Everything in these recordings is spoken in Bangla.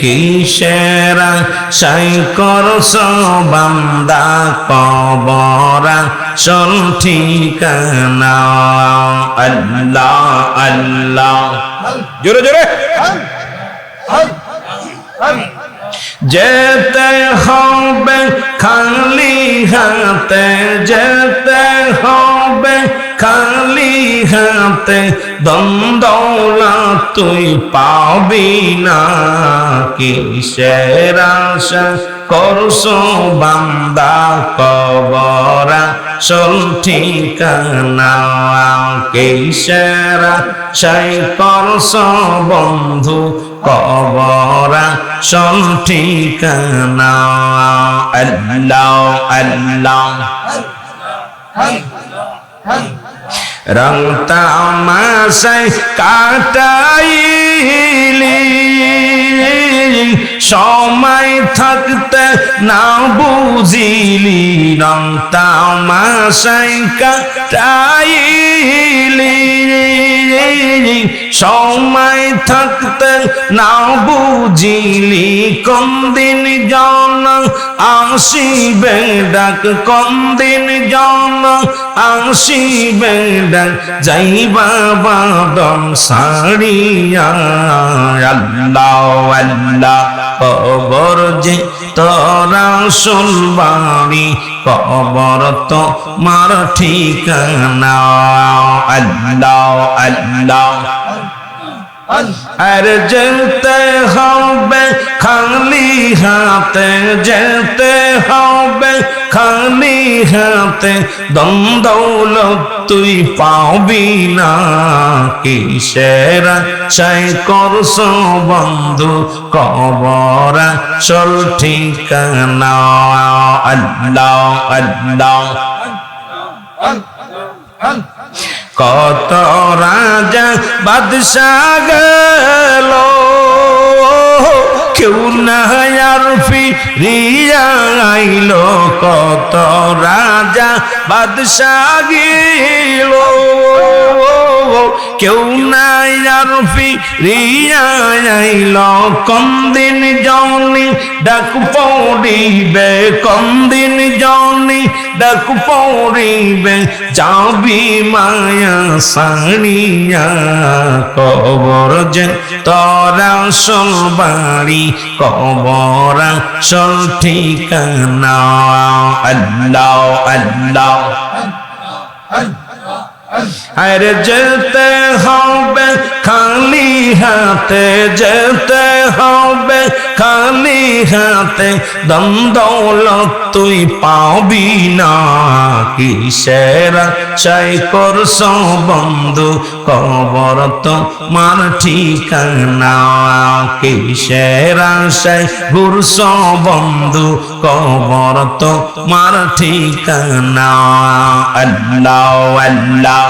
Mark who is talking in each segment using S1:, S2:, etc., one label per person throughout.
S1: কিসেরা সাই করস বান্দা কবরা, চল ঠিকানা। আল্লাহ আল্লাহ। জোরে জোরে। যেতে হবে খালি হাতে, যেতে হবে খালি হাতে দ্বন্দ্বলা তুই পাবি না। কিসের আশা করছ বান্দা কবরা? চল ঠিকানা, কিসের আশাই করছ বন্ধু কবরা? চল ঠিকানা, আল্লাহ আল্লাহ। রং তামাশায় কাটাইলি। সময় থাকতে না বুঝিলি রং তামাশায় কাটাইলি। সময় থাকতে না বুঝিলি, কোন দিন জন আসিবে ডাক, কোন দিন জন আসিবে ডাক, যাইবা বাদম সারিয়া। আল্লাহ আল্লাহ কবর যে তোরা সুলবাড়ি কবর তো মার ঠিকানা। আল্লাহ আল্লাহ। আর যেতে খালি হাতে যেতে হবে, খালি হাতে দ্বন্দ্বৌলত তুই পাবি না। কিসের চাই করস বন্ধু কবরা? চল ঠিকানা, আল্লাহ আল্লাহ। কত রাজা বাদশাহ কেউ না আর ফিরিয়া আইল কত রাজা বাদশাহ গেল। কেউ নাই আর ফিরিয়া আইল কম দিন জনি, ডাক পড়িবে দিন জনি, ডাক পড়িবে, যাবি মায়া সারিয়া কবর যে তোরা সল বাড়ি, কবরা সল ঠিকানা। আল্লাহ আল্লাহ আল্লাহ। আরে যেতে হবে। খালি হাতে যেতে হবে, খালি হাতে দ্বন্দ্বলত তুই পাবি না। কিসের চাই করস বন্ধু, কবর তো মার ঠিকানা? কিসের আশাই ঘুরস বন্ধু, কবর তো মার ঠিকানা আল্লাহ আল্লাহ।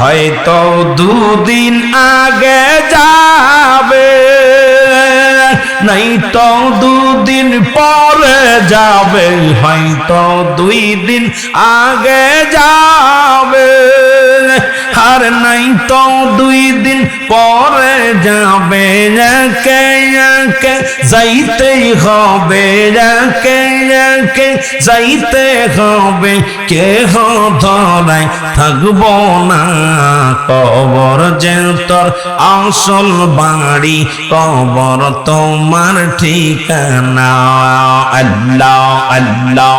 S1: হয়তো দুদিন আগে যাবে। নাই তো দুদিন পরে যাবে, হয়তো দুই দিন আগে যাবে। আর নাই তো দুই দিন পরে যাবে, একে একে যাইতেই হবে, একে একে যাইতে হবে। কেহ ধরাই থাকব না, কবর যে তোর আসল বাড়ি, কবর তোমার ঠিকানা আল্লাহ আল্লাহ।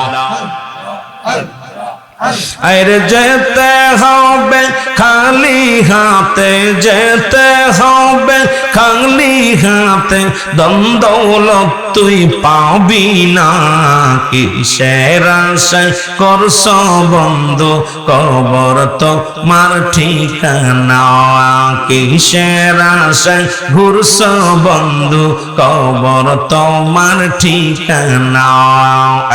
S1: আরে যেতে হবে, খালি হাতে যেতে হবে, খালি হাতে দ্বন্দ্বলত তুই পাবি না। কিসের আশায় করস বন্ধু, কবর তো মার ঠিকানা। কিসের আশায় ঘুরস বন্ধু, কবর তো মার ঠিকানা।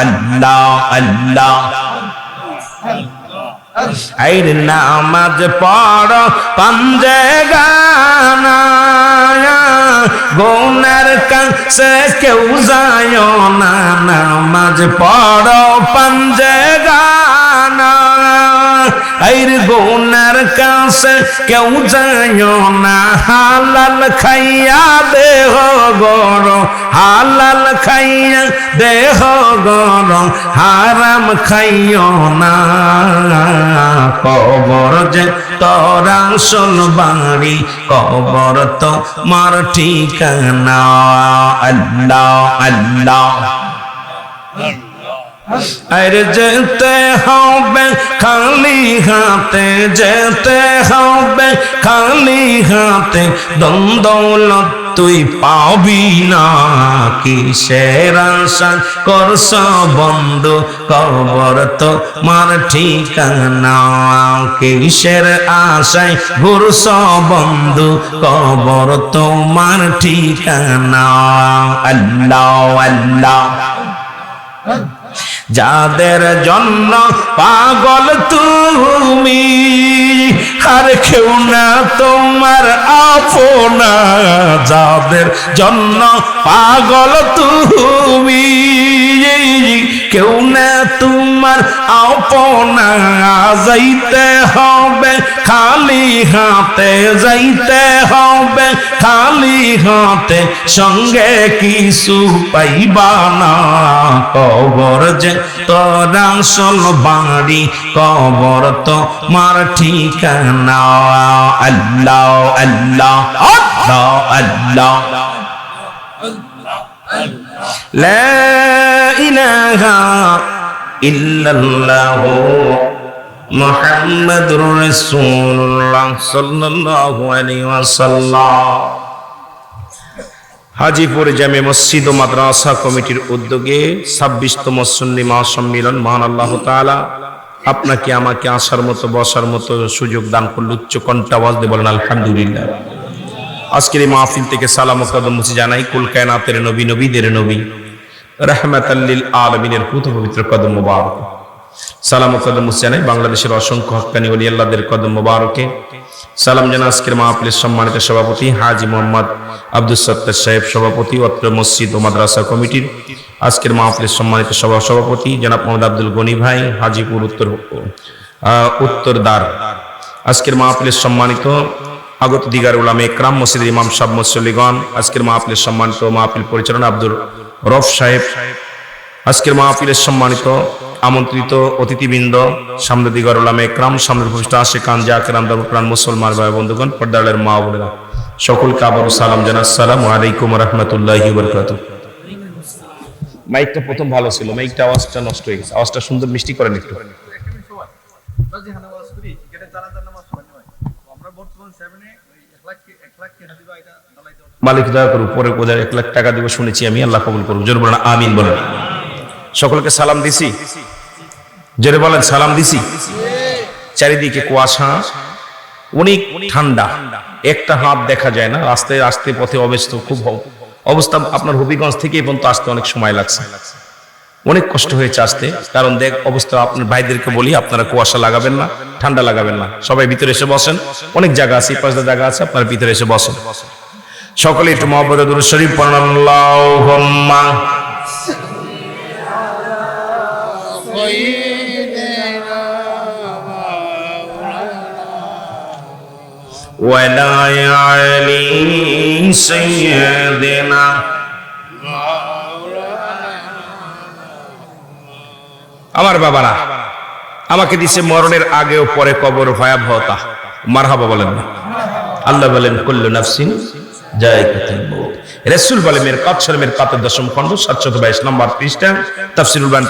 S1: আল্লাহ আল্লাহ। আইর নামাজ পড় পঞ্জে গানা গোনার কাছে কেউ যায় না। নামাজ পড় পঞ্জে আইর গুনার কাছে কেউ যায় না। হালাল খাইয়া দেহ গরম, হালাল খাইয়া দেহ গরম, হারাম খাইও না। কবর যে তোরা শোন বাড়ি, কবর তো মার ঠিকানা। আল্লাহ আল্লাহ। আরে যেতে হবে, খালি হাতে যেতে হবে, খালি হাতে দ্বন্দ্বলত তুই পাবি না। কিসের আশা করস বন্ধু, কবর তো মার ঠিকানা। কিসের আশায় ঘুরস বন্ধু, কবর তোমার ঠিকানা। আল্লাহ আল্লাহ। যাদের জন্য পাগল তুমি, আর কেউ না তোমার আপনা। যাদের জন্য পাগল তুমি, কেউ না তোমার আপনা যাইতে হবে খালি হাতে যাইতে হবে খালি হাতে সঙ্গে কিছু পাইবা না কবর যে তোরা সল বাড়ি কবর তো মার ঠিকানা আল্লাহ আল্লাহ আল্লাহ আল্লাহ لا إله ইল্লাল্লাহু মুহাম্মাদুর রাসূলুল্লাহ সাল্লাল্লাহু আলাইহি ওয়াসাল্লাম। হাজিপুর জামে মসজিদ ও মাদ্রাসা কমিটির উদ্যোগে ছাব্বিশতম সুন্নি মহাসম্মিলন মহান আল্লাহ তাআলা, আপনাকে, আমাকে আসার মতো, বসার মতো সুযোগ দান করল, উচ্চ কণ্ঠাবাজ দিয়ে বলেন, আলহামদুলিল্লাহ। আজকের এই মাহফিল থেকে সালাম কদম জানাই কুলকায়নাতের নবী, নবীদের নবী। রাহমাতাল্লিল আলমিনের পুত পবিত্র কদম মুবারক। সালাম কদম জানাই বাংলাদেশের অসংখ্য হক্কানি ওলি আল্লাহদের কদম মুবারকে। সালাম জানা আজকের মাহফিলের সম্মানিত সভাপতি হাজি মোহাম্মদ আব্দুল সত্তার সাহেব সভাপতি অত্র মসজিদ ও মাদ্রাসা কমিটির। আজকের মাহফিলের সম্মানিত সভা সভাপতি জনাব মোহাম্মদ আব্দুল গনি ভাই হাজিপুর উত্তর আহ, উত্তরদ্বার আজকের মাহফিলের সম্মানিত আগত দিগার উলামে একরাম মসজিদের ইমাম সাহ মুসল্লিগণ। আজকের মাহফিলের সম্মানিত মাহফিল পরিচালনা আব্দুল রফ সাহেব আজকের মাহফিলের সম্মানিত আমন্ত্রিত অতিথিবৃন্দ সামনে দিগার উলামে একরাম সামনের ভূমিষ্ঠ আসে কান জাকেরাম প্রাণ মুসলমান ভাই বন্ধুগণ পর্দালের মা বোনেরা সকলকে আবারও সালাম জানা আসসালামু আলাইকুম রহমতুল্লাহি বরকাতুহ। মাইকটা প্রথম ভালো ছিল মাইকটা আওয়াজটা নষ্ট হয়ে গেছে আওয়াজটা সুন্দর মিষ্টি করেন একটু।
S2: আমরা বর্তমান সেভেনে ওই এক লাখ এক লাখ
S1: মালিক দয়া করুক, পরে কোথায় এক লাখ টাকা দিব, শুনেছি আমি, আল্লাহ কবুল করুক। জোর বলেন, আমিন বলেন। সকলকে সালাম দিছি। জোরে বলেন, সালাম দিছি। চারিদিকে কুয়াশা, অনেক ঠান্ডা। একটা হাত দেখা যায় না, রাস্তায় আসতে পথে অবস্থ খুব অবস্থা আপনার হবিগঞ্জ থেকে এই পর্যন্ত আসতে অনেক সময় লাগছে। অনেক কষ্ট হয়েছে আসতে, কারণ দেখ, অবস্থা আপনার ভাইদেরকে বলি, আপনারা কুয়াশা লাগাবেন না, ঠান্ডা লাগাবেন না। সবাই ভিতরে এসে বসেন। অনেক জায়গা আছে পাঁচটা জায়গা আছে, আপনার ভিতরে এসে বসেন। সকলে একটু মহব্বত দুরূদ শরীফ পড়েন আল্লাহুম্মা ولا علي سيدنا আমার বাবারা আমাকে দিছে মরণের আগে ও পরে কবর ভয়াবহতা মারহাবা বলেন না আল্লাহ বলেন কুল্লু নাফসিন জায়গাতুল মউত রাসূল বলে মের মের কাতের দশম খণ্ড 722 নম্বর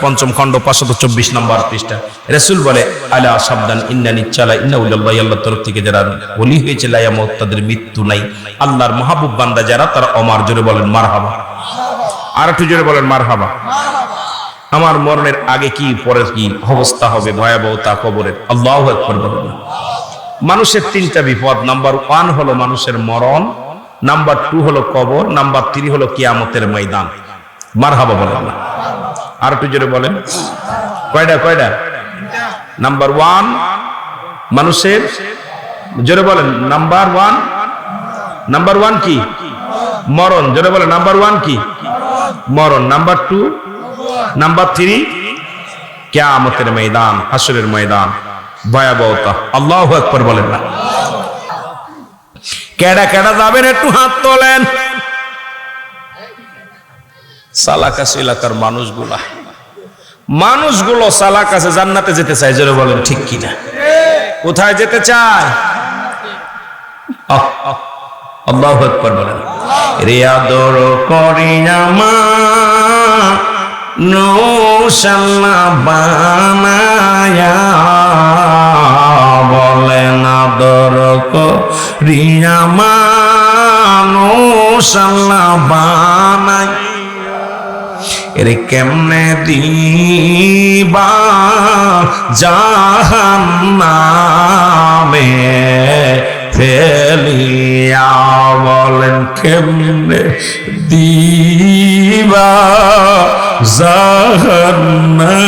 S1: পঞ্চম খণ্ড 524 নম্বর পৃষ্ঠা। রাসূল বলে, আলা সাবধান ইন্না তরফ থেকে যারা হয়েছে তাদের মৃত্যু নাই। আল্লাহর মাহবুব বান্দা যারা, তারা অমার জোরে বলেন, মারহাবা। আর একটু জোরে বলেন, মারহাবা। আমার মরণের আগে কি পরে কি অবস্থা হবে? ভয়াবহতা কবরের আল্লাহ মানুষের তিনটা বিপদ। নাম্বার ওয়ান হলো মানুষের মরণ নাম্বার টু হলো কবর নাম্বার থ্রি হলো কিয়ামতের ময়দান। মার হাবা বলেন। না আর একটু জোরে বলেন। কয়টা কয়টা নাম্বার ওয়ান মানুষের, জোরে বলেন। নাম্বার ওয়ান নাম্বার ওয়ান কি? মরণ। জোরে বলেন নাম্বার ওয়ান কি? মরণ। নাম্বার টু নাম্বার থ্রি কেয়ামতের ময়দান, হাসরের ময়দান। ভয়াবহতা। আল্লাহ একবার বলেন না। কেডা কেডা যাবেন একটু হাত তোলেন। সালাকাস এলাকার মানুষগুলা। মানুষগুলো সালাকাসে জান্নাতে যেতে চায়, জোরে বলেন, ঠিক কিনা? কোথায় যেতে চায়? বলেন। রে আদর করি নৌশাল্লা বানায়া বলেন বানায় এরে কেমনে দিবা জাহান্নামে ফেলিয়া বলেন কেমনে দিবা জাহান্নামে?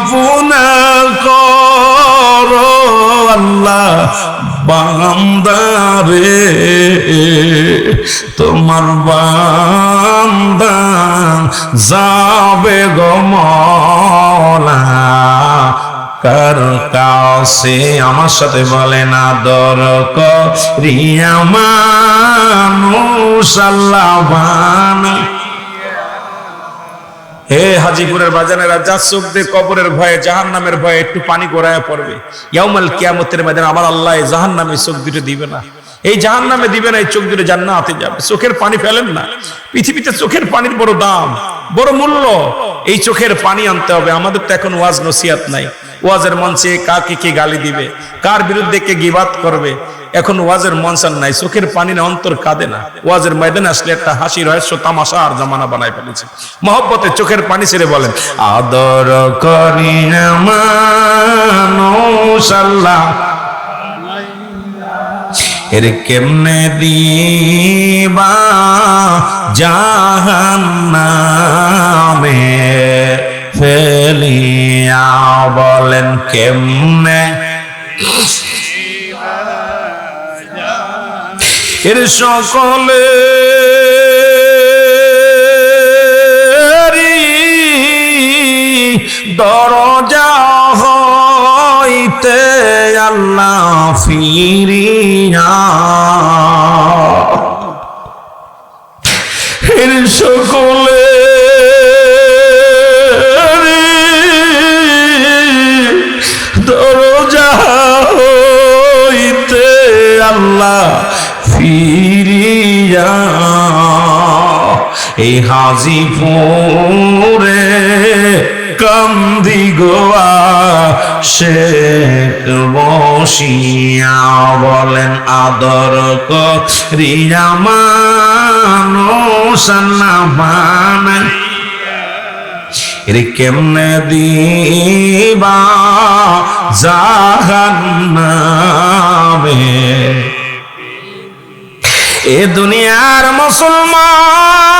S1: মাফুনা করো আল্লাহ, বান্দারে। তোমার বান্দা যাবে গমলা কার কাছে? আমার সাথে বলে না দর করিয়া মানুষ আল্লাহ বানা হে হাজিপুরের বাজানেরা, যা চোখ দিয়ে কবরের ভয়ে জাহান নামের ভয়ে একটু পানি গড়ায় পড়বে। ইয়ামাল কিয়ামতের ময়দানে আমার আল্লাহ জাহান নামে চোখ দুটো দিবে না। এই জাহান নামে দিবে না, এই চোখ দুটো জান্নাতে যাবে। চোখের পানি ফেলেন না। পৃথিবীতে চোখের পানির বড় দাম, বড় মূল্য। এই চোখের পানি আনতে হবে। আমাদের তো এখন ওয়াজ নসিহাত নাই। ওয়াজের মঞ্চে কাকে কে গালি দিবে? কার বিরুদ্ধে কে গিবাত করবে? এখন ওয়াজের মঞ্চান নাই, চোখের পানি না, অন্তর কাঁদে না। ওয়াজের ময়দানে আসলে একটা হাসি, রহস্য তামাশা আর জামানা বানায় ফেলেছে। মহব্বতে চোখের পানি ছেড়ে বলেন, আদর করি আল্লাহ। এর কেমনে দিবা জাহান্নামে ফেলিয়া বলেন, কেমনে এর সকলে দরজা আল্লাহ ফিরিয়া। এর সকলে হাজিপুরে কান্দি গোয়া শেখ বসিয়া বলেন, আদর করিয়া মানুষ না বানাই এর কেমনে দিবা জাহান্নামে? এ দুনিয়ার মুসলমান